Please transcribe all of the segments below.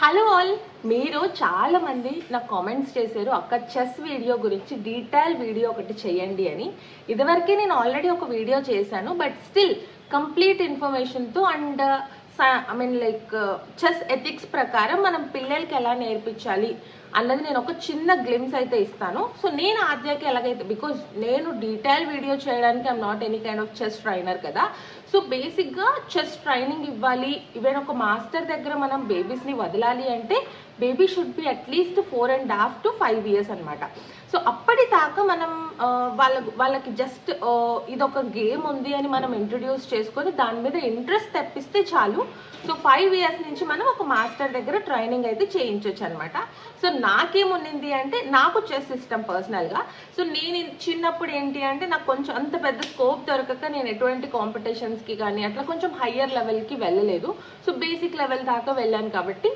Hello all మీరు చాలా మంది నాకు కామెంట్స్ చేశారు. అక్క చెస్ వీడియో గురించి డీటెయిల్ వీడియో ఒకటి చేయండి అని. ఇదివరకే నేను ఆల్రెడీ ఒక వీడియో చేశాను but still complete ఇన్ఫర్మేషన్తో and I mean like chess ethics ప్రకారం మనం పిల్లలకి ఎలా నేర్పించాలి అన్నది నేను ఒక చిన్న గ్లిమ్స్ అయితే ఇస్తాను. సో నేను ఆద్యాకి ఎలాగైతే బికాజ్ నేను డీటెయిల్ వీడియో చేయడానికి I'm not any kind of chess trainer కదా. సో బేసిక్గా చెస్ ట్రైనింగ్ ఇవ్వాలి. ఈవెన్ ఒక మాస్టర్ దగ్గర మనం బేబీస్ని వదలాలి అంటే baby should be at least four and half to five years అనమాట సో అప్పటిదాకా మనం వాళ్ళ వాళ్ళకి జస్ట్ ఇదొక గేమ్ ఉంది అని మనం ఇంట్రడ్యూస్ చేసుకొని దాని మీద ఇంట్రెస్ట్ తెప్పిస్తే చాలు. సో ఫైవ్ ఇయర్స్ నుంచి మనం ఒక మాస్టర్ దగ్గర ట్రైనింగ్ అయితే చేయించవచ్చు అనమాట సో నాకేముంది అంటే నాకు చెస్ ఇష్టం పర్సనల్గా. సో నేను చిన్నప్పుడు ఏంటి అంటే నాకు కొంచెం అంత పెద్ద స్కోప్ దొరకక నేను ఎటువంటి కి కానీ అట్లా కొంచెం హయ్యర్ లెవెల్కి వెళ్ళలేదు. సో బేసిక్ లెవెల్ దాకా వెళ్ళాను కాబట్టి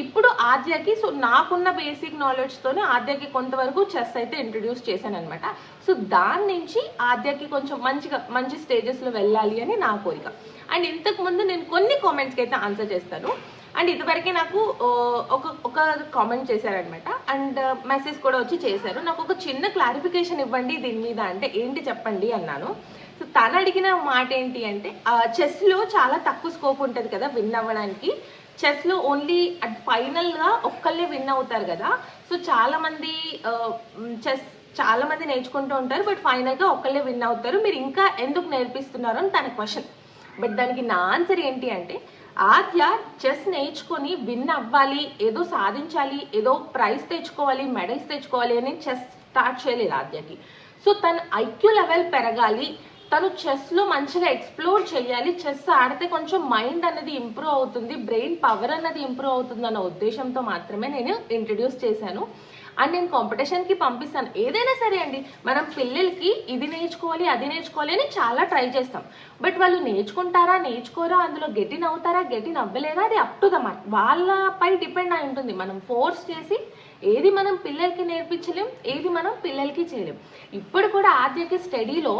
ఇప్పుడు ఆద్యకి సో నాకున్న బేసిక్ నాలెడ్జ్తోనే ఆద్యకి కొంతవరకు చెస్ అయితే ఇంట్రడ్యూస్ చేశాను అనమాట సో దాని నుంచి ఆద్యకి కొంచెం మంచిగా మంచి స్టేజెస్లో వెళ్ళాలి అని నా కోరిక. అండ్ ఇంతకు ముందు నేను కొన్ని కామెంట్స్కి అయితే ఆన్సర్ చేస్తాను. అండ్ ఇదివరకే నాకు ఒక ఒక కామెంట్ చేశారనమాట అండ్ మెసేజ్ కూడా వచ్చి చేశారు. నాకు ఒక చిన్న క్లారిఫికేషన్ ఇవ్వండి దీని మీద అంటే ఏంటి చెప్పండి అన్నాను. సో తను అడిగిన మాట ఏంటి అంటే చెస్లో చాలా తక్కువ స్కోప్ ఉంటుంది కదా విన్ అవ్వడానికి చెస్లో ఓన్లీ అట్ ఫైనల్గా ఒక్కళ్ళే విన్ అవుతారు కదా. సో చాలామంది చెస్ చాలామంది నేర్చుకుంటూ ఉంటారు బట్ ఫైనల్గా ఒక్కళ్ళే విన్ అవుతారు. మీరు ఇంకా ఎందుకు నేర్పిస్తున్నారు అని తన క్వశ్చన్. బట్ దానికి నా ఆన్సర్ ఏంటి అంటే ఆద్య చెస్ నేర్చుకొని విన్ అవ్వాలి ఏదో సాధించాలి ఏదో ప్రైజ్ తెచ్చుకోవాలి మెడల్స్ తెచ్చుకోవాలి అని చెస్ స్టార్ట్ చేయలేదు ఆద్యకి. సో తన ఐక్యూ లెవెల్ పెరగాలి తను చెస్లో మంచిగా ఎక్స్ప్లోర్ చేయాలి. చెస్ ఆడితే కొంచెం మైండ్ అనేది ఇంప్రూవ్ అవుతుంది. బ్రెయిన్ పవర్ అనేది ఇంప్రూవ్ అవుతుంది అన్న ఉద్దేశంతో మాత్రమే నేను ఇంట్రడ్యూస్ చేశాను. అండ్ నేను కాంపిటీషన్కి పంపిస్తాను. ఏదైనా సరే అండి మనం పిల్లలకి ఇది నేర్చుకోవాలి అది నేర్చుకోవాలి అని చాలా ట్రై చేస్తాం. బట్ వాళ్ళు నేర్చుకుంటారా నేర్చుకోరా అందులో గెటిన్ అవుతారా గెటిన్ అవ్వలేరా అది అప్ టు ద మార్క్ వాళ్ళపై డిపెండ్ అయి ఉంటుంది. మనం ఫోర్స్ చేసి ఏది మనం పిల్లలకి నేర్పించలేం ఏది మనం పిల్లలకి చేయలేం. ఇప్పుడు కూడా ఆద్యకి స్టడీలో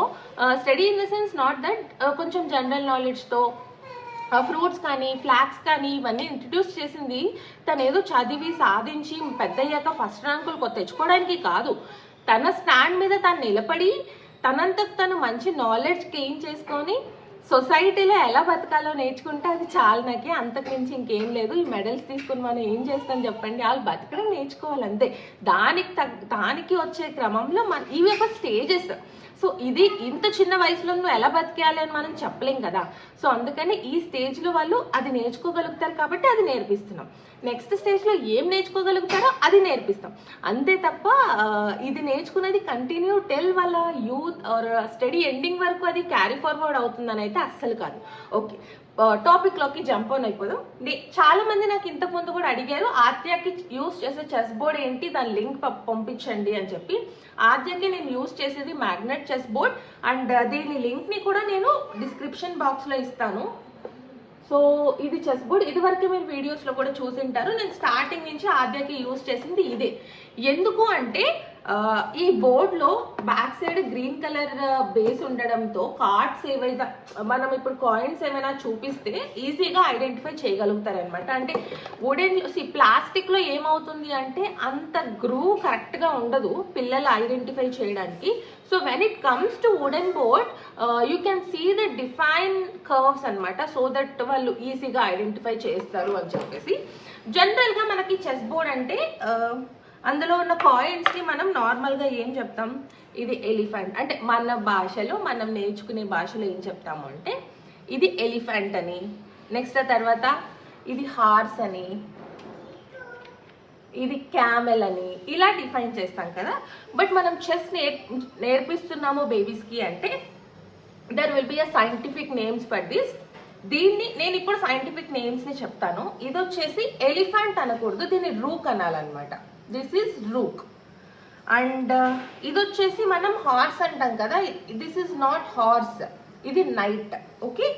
study in the sense not that కొంచెం జనరల్ నాలెడ్జ్తో ఫ్రూట్స్ కానీ ఫ్లాక్స్ కానీ ఇవన్నీ ఇంట్రడ్యూస్ చేసింది. తను ఏదో చదివి సాధించి పెద్దయ్యాక ఫస్ట్ ర్యాంకులు తెచ్చుకోవడానికి కాదు. తన స్టాండ్ మీద తను నిలబడి తనంతకు తను మంచి నాలెడ్జ్ గెయిన్ చేసుకొని సొసైటీలో ఎలా బతకాలో నేర్చుకుంటే అది చాలు నాకే. అంతకుమించి ఇంకేం లేదు. ఈ మెడల్స్ తీసుకుని మనం ఏం చేస్తాం చెప్పండి. వాళ్ళు బతకడం నేర్చుకోవాలి అంతే. దానికి తగ్గ దానికి వచ్చే క్రమంలో మన ఇవి ఒక స్టేజెస్. సో ఇది ఇంత చిన్న వయసులో నువ్వు ఎలా బతికేయాలి అని మనం చెప్పలేం కదా. సో అందుకని ఈ స్టేజ్లో వాళ్ళు అది నేర్చుకోగలుగుతారు కాబట్టి అది నేర్పిస్తున్నాం. నెక్స్ట్ స్టేజ్లో ఏం నేర్చుకోగలుగుతారో అది నేర్పిస్తాం. అంతే తప్ప ఇది నేర్చుకునేది కంటిన్యూ టెల్ వాళ్ళ యూత్ ఆర్ స్టడీ ఎండింగ్ వరకు అది క్యారీ ఫార్వర్డ్ అవుతుందని అయితే అస్సలు కాదు. ఓకే టాపిక్లోకి జంప్ ఆన్ అయిపోదాం. నే- చాలా మంది నాకు ఇంతకు ముందు కూడా అడిగారు ఆద్యాకి యూస్ చేసే చెస్ బోర్డ్ ఏంటి దాని లింక్ పంపించండి అని చెప్పి. ఆద్యాకి నేను యూస్ చేసేది మ్యాగ్నెట్ చెస్ బోర్డ్ అండ్ దీని లింక్ని కూడా నేను డిస్క్రిప్షన్ బాక్స్లో ఇస్తాను. సో ఇది చెస్ బోర్డ్. ఇదివరకు మీరు వీడియోస్లో కూడా కూడా చూసింటారు నేను స్టార్టింగ్ నుంచి ఆద్యకి యూస్ చేసింది ఇదే. ఎందుకు అంటే ఈ బోర్డ్లో back side green colour base ఉండడంతో కార్డ్స్ ఏవైతే మనం ఇప్పుడు కాయిన్స్ ఏమైనా చూపిస్తే ఈజీగా ఐడెంటిఫై చేయగలుగుతారు అనమాట అంటే వుడెన్ ప్లాస్టిక్లో ఏమవుతుంది అంటే అంత గ్రూ కరెక్ట్గా ఉండదు పిల్లలు ఐడెంటిఫై చేయడానికి. So when it comes to wooden board you can see the define curves అన్నమాట. సో దట్ వాళ్ళు ఈజీగా ఐడెంటిఫై చేస్తారు అని చెప్పేసి. జనరల్గా మనకి చెస్ బోర్డ్ అంటే అందులో ఉన్న కాయిన్స్ని మనం నార్మల్గా ఏం చెప్తాం? ఇది ఎలిఫెంట్ అంటే మన భాషలో మనం నేర్చుకునే భాషలో ఏం చెప్తాము అంటే ఇది ఎలిఫెంట్ అని. నెక్స్ట్ తర్వాత ఇది హార్స్ అని. ఇది క్యామెల్ అని. ఇలా డిఫైన్ చేస్తాం కదా. బట్ మనం చెస్ నేర్ నేర్పిస్తున్నాము బేబీస్కి అంటే there will be a scientific names for this దీన్ని నేను ఇప్పుడు సైంటిఫిక్ నేమ్స్ని చెప్తాను. ఇది వచ్చేసి ఎలిఫెంట్ అనకూడదు దీన్ని రూక్ అనాలన్నమాట. దిస్ ఈజ్ రూక్ అండ్ ఇది వచ్చేసి మనం హార్స్ అంటాం కదా. దిస్ ఈజ్ నాట్ హార్స్ ఇది నైట్ ఓకే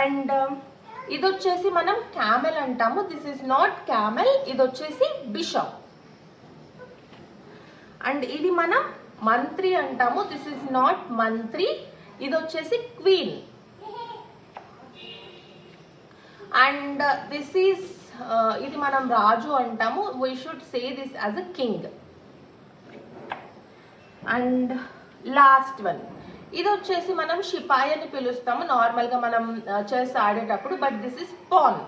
అండ్ ఇది వచ్చేసి మనం క్యామెల్ అంటాము. దిస్ ఇస్ నాట్ క్యామెల్ ఇది వచ్చేసి బిషప్ అండ్ ఇది మనం మంత్రి అంటాము. దిస్ ఇస్ నాట్ మంత్రి. ఇది వచ్చేసి క్వీన్ అండ్ దిస్ ఈస్ ఇది మనం రాజు అంటాము. We should say this as a king and last one ఇది వచ్చేసి మనం షిపాయి అని పిలుస్తాము. నార్మల్గా మనం చెస్ ఆడేటప్పుడు బట్ దిస్ ఇస్ పాన్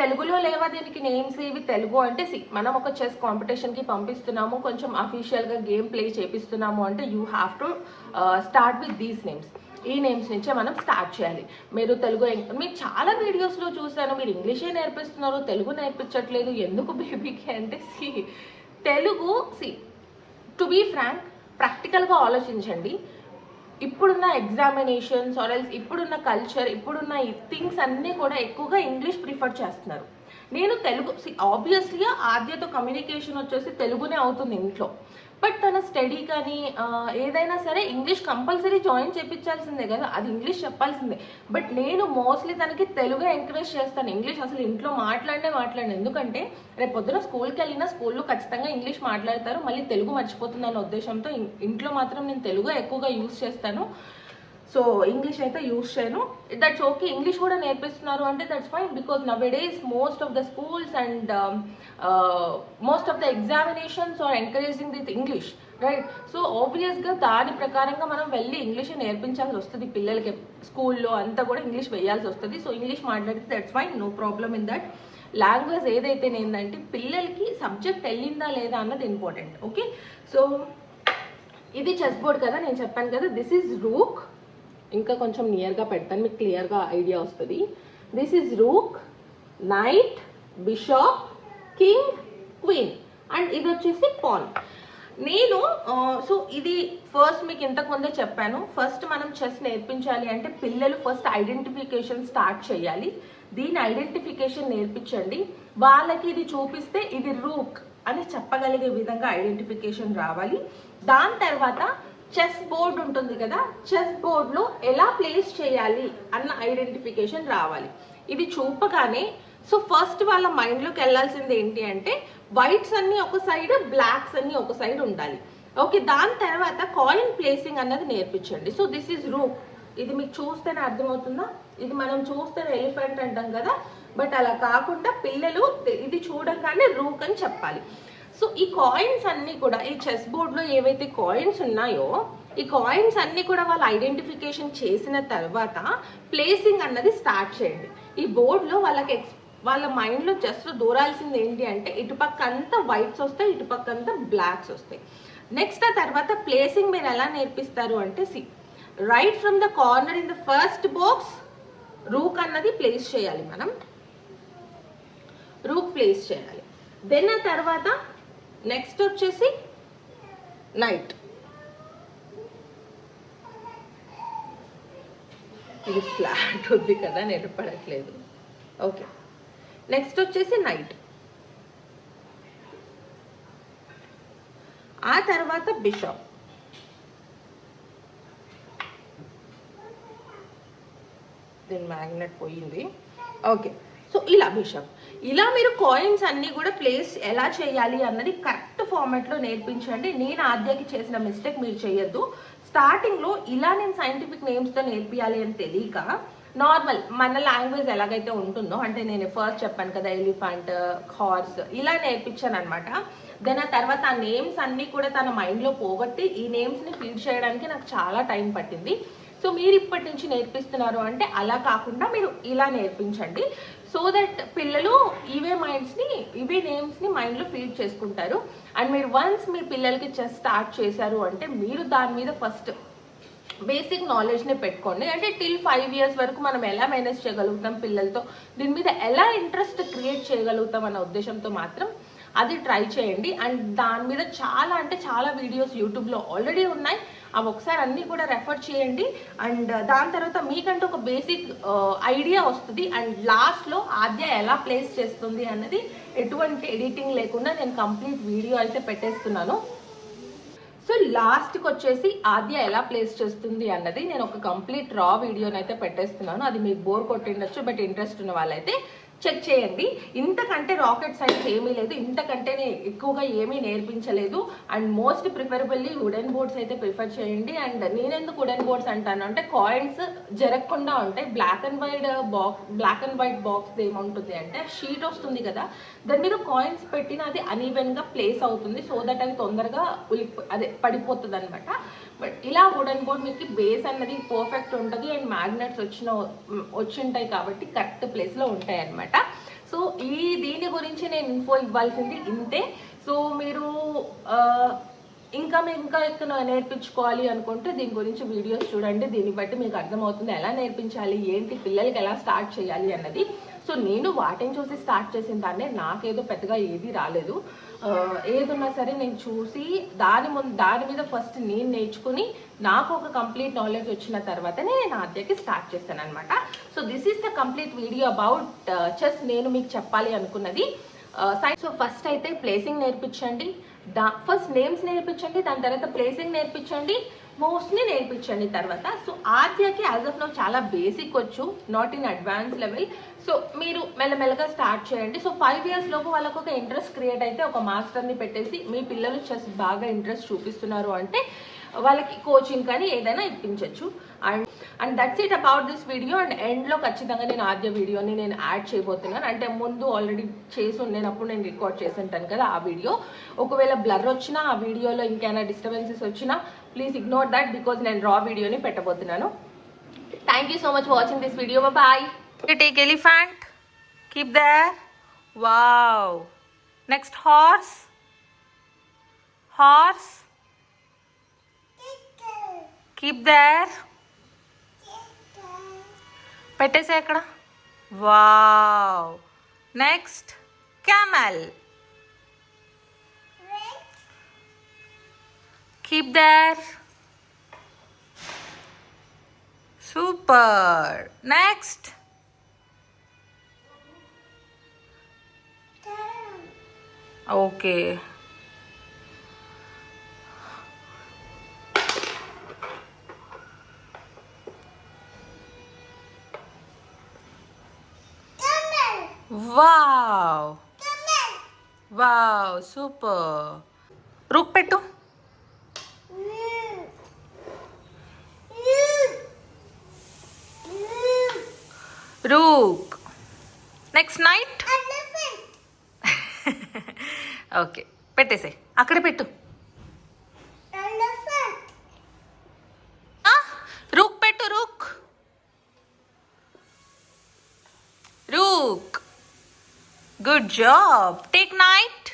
తెలుగులో లేవా దీనికి నేమ్స్ ఇవి? తెలుగు అంటే సి మనం ఒక చెస్ కాంపిటీషన్కి పంపిస్తున్నాము. కొంచెం అఫీషియల్గా గేమ్ ప్లే చేపిస్తున్నాము అంటే you have to start with these names ఈ నేమ్స్ నుంచే మనం స్టార్ట్ చేయాలి. మీరు తెలుగు మీరు చాలా వీడియోస్లో చూశాను. మీరు ఇంగ్లీషే నేర్పిస్తున్నారు? తెలుగు నేర్పించట్లేదు. ఎందుకు బేబీకి అంటే see Telugu see to be frank ప్రాక్టికల్గా ఆలోచించండి. ఇప్పుడున్న ఎగ్జామినేషన్స్ ఆర్ ఎల్స్ ఇప్పుడున్న కల్చర్ ఇప్పుడున్న ఈ థింగ్స్ అన్నీ కూడా ఎక్కువగా ఇంగ్లీష్ ప్రిఫర్ చేస్తున్నారు. నేను తెలుగు ఆబ్వియస్లీ ఆద్యతో కమ్యూనికేషన్ వచ్చేసి తెలుగునే అవుతుంది ఇంట్లో. బట్ తన స్టడీ కానీ ఏదైనా సరే ఇంగ్లీష్ కంపల్సరీ జాయిన్ చేయించాల్సిందే కదా. అది ఇంగ్లీష్ చెప్పాల్సిందే. బట్ నేను మోస్ట్లీ తనకి తెలుగు ఎంకరేజ్ చేస్తాను. ఇంగ్లీష్ అసలు ఇంట్లో మాట్లాడే మాట్లాడను. ఎందుకంటే రేపు పొద్దున స్కూల్కి వెళ్ళినా స్కూల్లో ఖచ్చితంగా ఇంగ్లీష్ మాట్లాడతారు. మళ్ళీ తెలుగు మర్చిపోతుందన్న ఉద్దేశంతో ఇంట్లో మాత్రం నేను తెలుగు ఎక్కువగా యూస్ చేస్తాను. సో ఇంగ్లీష్ అయితే యూస్ చేయను. దట్స్ ఓకే ఇంగ్లీష్ కూడా నేర్పిస్తున్నారు అంటే that's fine because nowadays most of the schools and most of the examinations are encouraging with English right so ఆబ్వియస్గా దాని ప్రకారంగా మనం వెళ్ళి ఇంగ్లీష్ నేర్పించాల్సి వస్తుంది. పిల్లలకి స్కూల్లో అంతా కూడా ఇంగ్లీష్ వేయాల్సి వస్తుంది. సో ఇంగ్లీష్ మాట్లాడితే that's fine no problem in that language ఏదైతే ఏంటంటే పిల్లలకి సబ్జెక్ట్ వెళ్ళిందా లేదా అన్నది ఇంపార్టెంట్ ఓకే సో ఇది చెస్ బోర్డ్ కదా. నేను చెప్పాను కదా. దిస్ ఈజ్ రూక్ ఇంకా కొంచెం నియర్గా పెడతాను మీకు క్లియర్గా ఐడియా వస్తుంది. This is rook knight bishop king queen and ఇది వచ్చేసి పాన్ నేను సో ఇది ఫస్ట్ మీకు ఇంతకు ముందే చెప్పాను. ఫస్ట్ మనం చెస్ నేర్పించాలి అంటే పిల్లలు ఫస్ట్ ఐడెంటిఫికేషన్ స్టార్ట్ చేయాలి. దీని ఐడెంటిఫికేషన్ నేర్పించండి. వాళ్ళకి ఇది చూపిస్తే ఇది రూక్ అని చెప్పగలిగే విధంగా ఐడెంటిఫికేషన్ రావాలి. దాని తర్వాత చెస్ బోర్డ్ ఉంటుంది కదా చెస్ బోర్డ్లో ఎలా ప్లేస్ చేయాలి అన్న ఐడెంటిఫికేషన్ రావాలి. ఇది చూపగానే సో ఫస్ట్ వాళ్ళ మైండ్లోకి వెళ్ళాల్సింది ఏంటి అంటే వైట్స్ అన్ని ఒక సైడ్ బ్లాక్స్ అన్ని ఒక సైడ్ ఉండాలి. ఓకే దాని తర్వాత కాయిన్ ప్లేసింగ్ అన్నది నేర్పించండి. సో దిస్ ఈజ్ రూక్ ఇది మీకు చూస్తేనే అర్థమవుతుందా? ఇది మనం చూస్తేనే ఎలిఫెంట్ అంటాం కదా. బట్ అలా కాకుండా పిల్లలు ఇది చూడగానే రూక్ అని చెప్పాలి. సో ఈ కాయిన్స్ అన్ని కూడా ఈ చెస్ బోర్డ్లో ఏవైతే కాయిన్స్ ఉన్నాయో ఈ కాయిన్స్ అన్ని కూడా వాళ్ళు ఐడెంటిఫికేషన్ చేసిన తర్వాత ప్లేసింగ్ అన్నది స్టార్ట్ చేయండి. ఈ బోర్డులో వాళ్ళకి ఎక్స్ వాళ్ళ మైండ్లో జస్ట్ దూరాల్సింది ఏంటి అంటే ఇటుపక్క అంతా వైట్స్ వస్తాయి ఇటుపక్క అంతా బ్లాక్స్ వస్తాయి. నెక్స్ట్ ఆ తర్వాత ప్లేసింగ్ మీరు ఎలా నేర్పిస్తారు అంటే see right from the corner in the first box rook అన్నది ప్లేస్ చేయాలి మనం. రూక్ ప్లేస్ చేయాలి. దెన్ ఆ తర్వాత నెక్స్ట్ వచ్చేసి నైట్ ఇది ఫ్లాట్ ఉంది కదా నిలబడట్లేదు ఓకే నెక్స్ట్ వచ్చేసి నైట్ ఆ తర్వాత బిషప్ దీని మ్యాగ్నెట్ పోయింది. ఓకే సో ఇలా బిషప్ ఇలా మీరు కాయిన్స్ అన్నీ కూడా ప్లేస్ ఎలా చేయాలి అన్నది కరెక్ట్ ఫార్మాట్లో నేర్పించండి. నేను ఆద్యకి చేసిన మిస్టేక్ మీరు చేయొద్దు. స్టార్టింగ్లో ఇలా నేను సైంటిఫిక్ నేమ్స్తో నేర్పియాలి అని తెలియక నార్మల్ మన లాంగ్వేజ్ ఎలాగైతే ఉంటుందో అంటే నేను ఫస్ట్ చెప్పాను కదా ఎలిఫెంట్ హార్స్ ఇలా నేర్పించాను అనమాట దెన్ ఆ తర్వాత ఆ నేమ్స్ అన్నీ కూడా తన మైండ్లో పోగొట్టి ఈ నేమ్స్ని ఫీల్ చేయడానికి నాకు చాలా టైం పట్టింది. సో మీరు ఇప్పటి నుంచి నేర్పిస్తున్నారు అంటే అలా కాకుండా మీరు ఇలా నేర్పించండి. సో దట్ పిల్లలు ఇవే మైండ్స్ని ఇవే నేమ్స్ని మైండ్లో ఫీడ్ చేసుకుంటారు. అండ్ మీరు వన్స్ మీ పిల్లలకి చెస్ స్టార్ట్ చేశారు అంటే మీరు దాని మీద ఫస్ట్ బేసిక్ నాలెడ్జ్ని పెట్టుకోండి. అంటే టిల్ ఫైవ్ ఇయర్స్ వరకు మనం ఎలా మేనేజ్ చేయగలుగుతాం పిల్లలతో? దీని మీద ఎలా ఇంట్రెస్ట్ క్రియేట్ చేయగలుగుతాం అన్న ఉద్దేశంతో మాత్రం అది ట్రై చేయండి. అండ్ దాని మీద చాలా అంటే చాలా వీడియోస్ యూట్యూబ్లో ఆల్రెడీ ఉన్నాయి. అవి ఒకసారి అన్నీ కూడా రెఫర్ చేయండి. అండ్ uh, దాని తర్వాత మీకంటూ ఒక బేసిక్ ఐడియా uh, వస్తుంది. అండ్ లాస్ట్లో ఆద్య ఎలా ప్లేస్ చేస్తుంది అన్నది ఎటువంటి ఎడిటింగ్ లేకుండా నేను కంప్లీట్ వీడియో అయితే పెట్టేస్తున్నాను. సో లాస్ట్కి వచ్చేసి ఆద్య ఎలా ప్లేస్ చేస్తుంది అన్నది నేను ఒక కంప్లీట్ రా వీడియోని అయితే పెట్టేస్తున్నాను. అది మీకు బోర్ కొట్టిండొచ్చు బట్ ఇంట్రెస్ట్ ఉన్న వాళ్ళైతే చెక్ చేయండి. ఇంతకంటే రాకెట్ సైన్స్ ఏమీ లేదు ఇంతకంటే ఎక్కువగా ఏమీ నేర్పించలేదు. And most preferably wooden boards అయితే ప్రిఫర్ చేయండి. అండ్ నేనెందుకు వుడెన్ బోర్డ్స్ అంటాను? అంటే కాయిన్స్ జరగకుండా ఉంటాయి. Black and white box black and white box ఏముంటుంది అంటే షీట్ వస్తుంది కదా. దాని మీద కాయిన్స్ పెట్టిన అది అన్ఈవెన్గా ప్లేస్ అవుతుంది సో దట్ అది తొందరగా అదే పడిపోతుంది అనమాట బట్ ఇలా వుడెన్ బోర్డ్ మీకు బేస్ అన్నది పర్ఫెక్ట్ ఉంటుంది అండ్ మ్యాగ్నెట్స్ వచ్చిన వచ్చి ఉంటాయి కాబట్టి కరెక్ట్ ప్లేస్లో ఉంటాయి అనమాట సో ఈ దీని గురించి నేను ఇన్ఫో ఇవ్వాల్సింది ఇంతే. సో మీరు ఇంకా మీరు ఇంకా ఎక్కువ నేర్పించుకోవాలి అనుకుంటే దీని గురించి వీడియోస్ చూడండి. దీన్ని బట్టి మీకు అర్థమవుతుంది ఎలా నేర్పించాలి ఏంటి పిల్లలకి ఎలా స్టార్ట్ చేయాలి అన్నది. సో నేను వాటిని చూసి స్టార్ట్ చేసిన దాన్నే నాకేదో పెద్దగా ఏది రాలేదు. ఏదున్నా సరే నేను చూసి దాని ముందు దాని మీద ఫస్ట్ నేను నేర్చుకుని నాకు ఒక కంప్లీట్ నాలెడ్జ్ వచ్చిన తర్వాతనే నేను ఆద్యకి స్టార్ట్ చేశాను అనమాట so this is the complete video about chess నేను మీకు చెప్పాలి అనుకున్నది. సైన్స్ సో ఫస్ట్ అయితే ప్లేసింగ్ నేర్పించండి. దా ఫస్ట్ నేమ్స్ నేర్పించండి దాని తర్వాత ప్లేసింగ్ నేర్పించండి. మోస్ట్లీ నేర్పించండి తర్వాత. సో ఆద్యకి యాజ్ ఆఫ్ నో చాలా బేసిక్ వచ్చు not in advance level so మీరు మెల్లమెల్లగా స్టార్ట్ చేయండి. సో ఫైవ్ ఇయర్స్ లోపు వాళ్ళకు ఒక ఇంట్రెస్ట్ క్రియేట్ అయితే ఒక మాస్టర్ని పెట్టేసి మీ పిల్లలు చెస్ బాగా ఇంట్రెస్ట్ చూపిస్తున్నారు అంటే వాళ్ళకి కోచింగ్ కానీ ఏదైనా ఇప్పించవచ్చు and and that's it about this video and ఎండ్లో ఖచ్చితంగా నేను ఆద్య వీడియోని నేను యాడ్ చేయబోతున్నాను. అంటే ముందు ఆల్రెడీ చేసి ఉండేటప్పుడు నేను రికార్డ్ చేసి ఉంటాను కదా ఆ వీడియో ఒకవేళ బ్లర్ వచ్చినా ఆ వీడియోలో ఇంకేమైనా డిస్టర్బెన్సెస్ వచ్చినా ప్లీజ్ ఇగ్నోర్ దట్ బికాజ్ నేను రా వీడియోని పెట్టబోతున్నాను. Thank you so much watching this video bye take elephant keep there wow next horse horse keep there పెట్టేసే అక్కడ. Wow next camel keep there super next okay wow wow super rook పెట్టు rook next knight okay పెట్టేసే అక్కడే పెట్టు ఆ, rook పెట్టు rook rook Good job take knight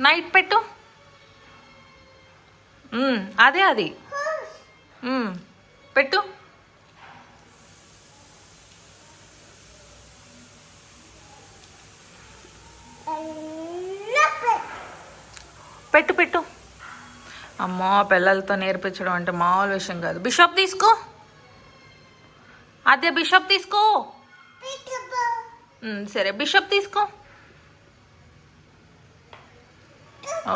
knight పెట్టు. Hmm, అదే అది. Hmm, పెట్టు. పెట్టు పెట్టు. అమ్మో పిల్లలతో నేర్పించడం అంటే మామూలు విషయం కాదు. బిషప్ తీసుకో. అదే బిషప్ తీసుకో మ్మ్, సరే బిషప్ తీసుకో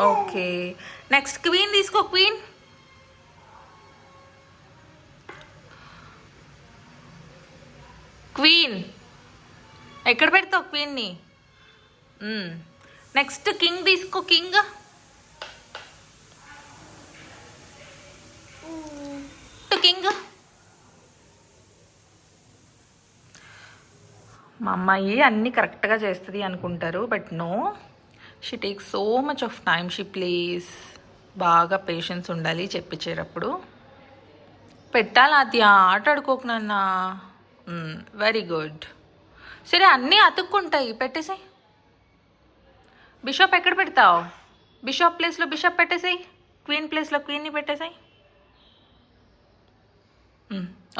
ఓకే నెక్స్ట్ క్వీన్ తీసుకో క్వీన్ క్వీన్ ఎక్కడ పెడతావు క్వీన్ని నెక్స్ట్ కింగ్ తీసుకో కింగ్ కింగ్ మా అమ్మాయి అన్నీ కరెక్ట్గా చేస్తుంది అనుకుంటారు but no she take so much of time she please బాగా పేషెన్స్ ఉండాలి చెప్పించేటప్పుడు పెట్టాలి అది ఆట నాన్న. వెరీ గుడ్ సరే అన్నీ అతుక్కుంటాయి. పెట్టేసి బిషప్ ఎక్కడ పెడతావు? బిషప్ ప్లేస్లో బిషప్ పెట్టేసాయి. క్వీన్ ప్లేస్లో క్వీన్ని పెట్టేసాయి.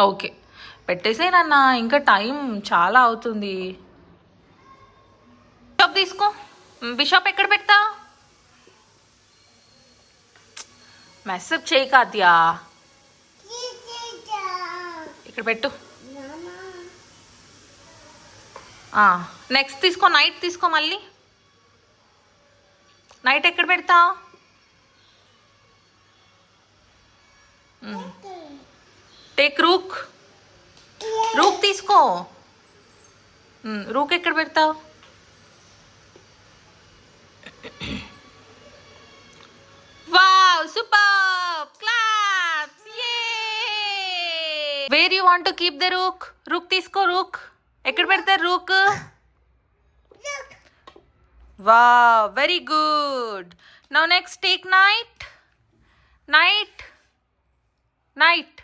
ఓకే పెట్టేసేనన్నా ఇంకా టైం చాలా అవుతుంది. బిషప్ తీసుకో. బిషప్ ఎక్కడ పెడతా? మెస్సప్ చేయి కాద్యా ఇక్కడ పెట్టు. నెక్స్ట్ తీసుకో నైట్ తీసుకో మళ్ళీ. నైట్ ఎక్కడ పెడతా? Hmm. టేక్ రూక్ రూక్ తీసుకో మ్, రూక్ ఎక్కడ పెడతావు wow super claps yeah where you want to keep the rook rook తీసుకో రూక్ ఎక్కడ పెడతారు rook wow very good now next take knight knight knight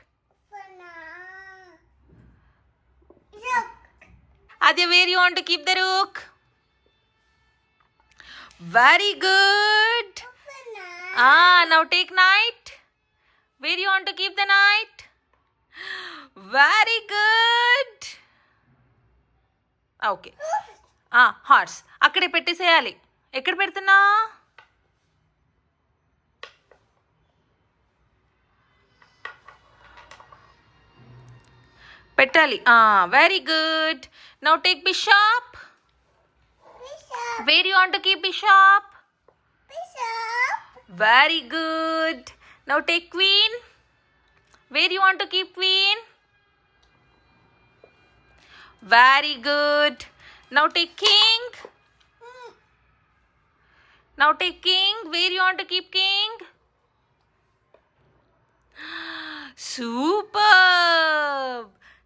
Adya, where you want to keep the rook? Very good. Ah, now take knight. Where you want to keep the knight? Very good. Okay horse అక్కడే పెట్టేసేయాలి ఎక్కడ పెడుతున్నా పెట్టాలి very good now take bishop where you want keep bishop very good now take queen where you want keep queen very good now take king now take king where you want keep king Superb.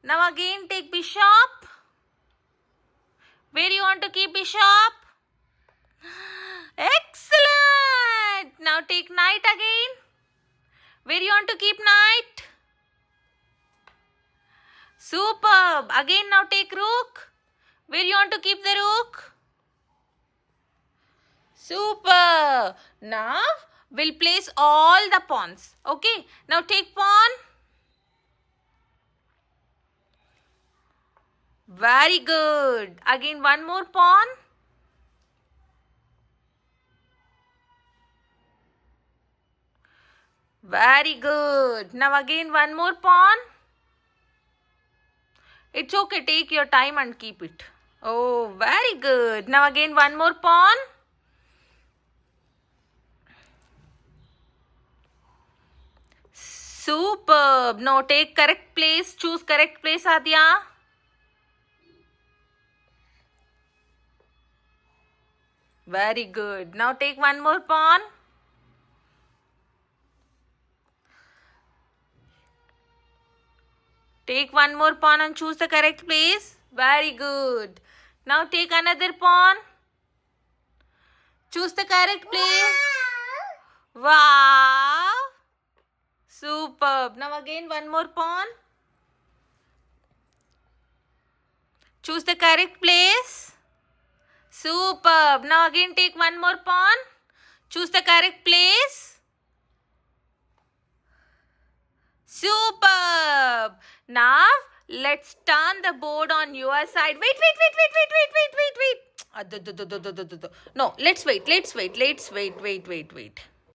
Now again take bishop. Where you want to keep bishop? Excellent. Now take knight again. Where you want to keep knight? Superb. Again now take rook. Where you want to keep the rook? Super. Now we'll place all the pawns. Okay. Now take pawn. Very good. Again one more pawn. Very good. Now again one more pawn. It's okay. Take your time and keep it. Oh, very good. Now again one more pawn. Superb. Now take correct place. Choose correct place, Adya. Very good. Now take one more pawn. Take one more pawn and choose the correct place. Very good. Now take another pawn. Choose the correct place. Wow. Superb. Now again one more pawn. Choose the correct place. Superb. Now again take one more pawn. Choose the correct place. Superb. Now let's turn the board on your side. Wait, wait, wait, wait, wait, wait, wait, wait, wait. Ah. No, let's wait, let's wait, let's wait, wait, wait, wait.